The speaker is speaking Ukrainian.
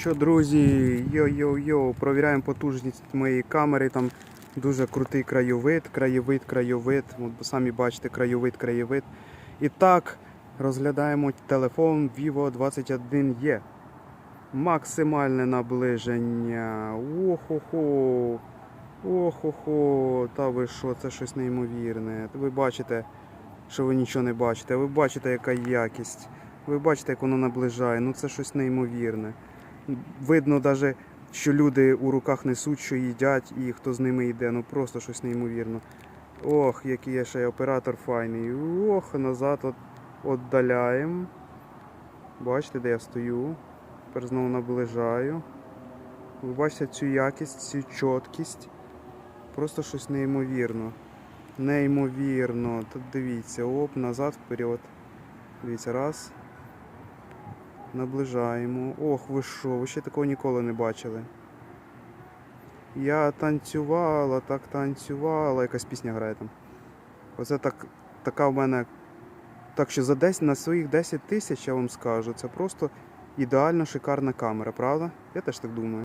Що, друзі, йо-йо-йо, провіряємо потужність моєї камери. Там дуже крутий краєвид, краєвид, краєвид. От, самі бачите, краєвид, краєвид. І так, розглядаємо телефон Vivo 21E. Максимальне наближення. Охо-хо. Охо-хо. Та ви що, це щось неймовірне. Ви бачите, що ви нічого не бачите. Ви бачите, яка якість. Ви бачите, як воно наближає. Ну це щось неймовірне. Видно навіть, що люди у руках несуть, що їдять, і хто з ними йде. Ну просто щось неймовірно. Ох, який я ще оператор файний. Ох, назад от, віддаляємо. Бачите, де я стою. Тепер знову наближаю. Ви бачите цю якість, цю чіткість. Просто щось неймовірно. Неймовірно. Тут дивіться, оп, назад, вперед. Дивіться, раз. Наближаємо. Ох, ви що, ви ще такого ніколи не бачили. Я танцювала, так танцювала. Якась пісня грає там. Оце так, така в мене. Так що за 10, на своїх 10 тисяч я вам скажу, це просто ідеально шикарна камера, правда? Я теж так думаю.